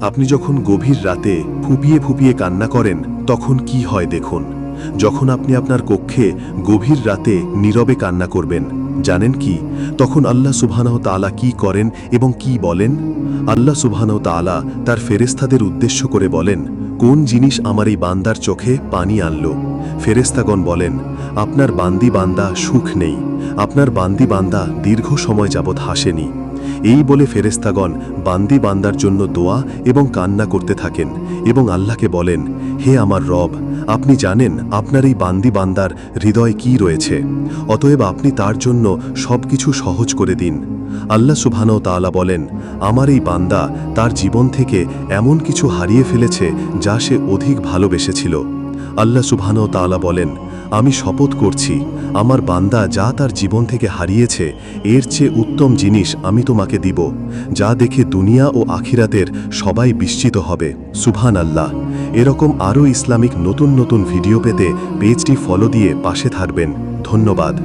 আপনি যখন গভীর রাতে ফুপিয়ে ফুপিয়ে কান্না করেন, তখন কি হয় দেখুন। যখন আপনি আপনার কক্ষে গভীর রাতে নীরবে কান্না করবেন, জানেন কি? তখন আল্লাহ সুবহানাহ তাআলা কি করেন এবং কি বলেন? আল্লাহ সুবহানাহ তাআলা তার ফেরেস্তাদের উদ্দেশ্য করে বলেন, কোন জিনিস আমার এই বান্দার চোখে পানি আনল? ফেরেস্তাগণ বলেন, আপনার বান্দি বান্দা সুখ নেই। আপনার বান্দি বান্দা দীর্ঘ সময় যাবৎ হাসেনি। এই বলে ফেরেস্তাগণ বান্দি বান্দার জন্য দোয়া এবং কান্না করতে থাকেন এবং আল্লাহকে বলেন, হে আমার রব, আপনি জানেন আপনার এই বান্দি বান্দার হৃদয়ে কি রয়েছে। অতএব আপনি তার জন্য সব কিছু সহজ করে দিন। আল্লাহ সুবহানাহু তাআলা বলেন, আমার এই বান্দা তার জীবন থেকে এমন কিছু হারিয়ে ফেলেছে যা সে অধিক ভালোবেসেছিল। আল্লাহ সুবহানও তালা বলেন, আমি শপথ করছি, আমার বান্দা যা তার জীবন থেকে হারিয়েছে, এর চেয়ে উত্তম জিনিস আমি তোমাকে দিব, যা দেখে দুনিয়া ও আখিরাতের সবাই বিস্মিত হবে। সুভান আল্লাহ এরকম আরও ইসলামিক নতুন নতুন ভিডিও পেতে পেজটি ফলো দিয়ে পাশে থাকবেন। ধন্যবাদ।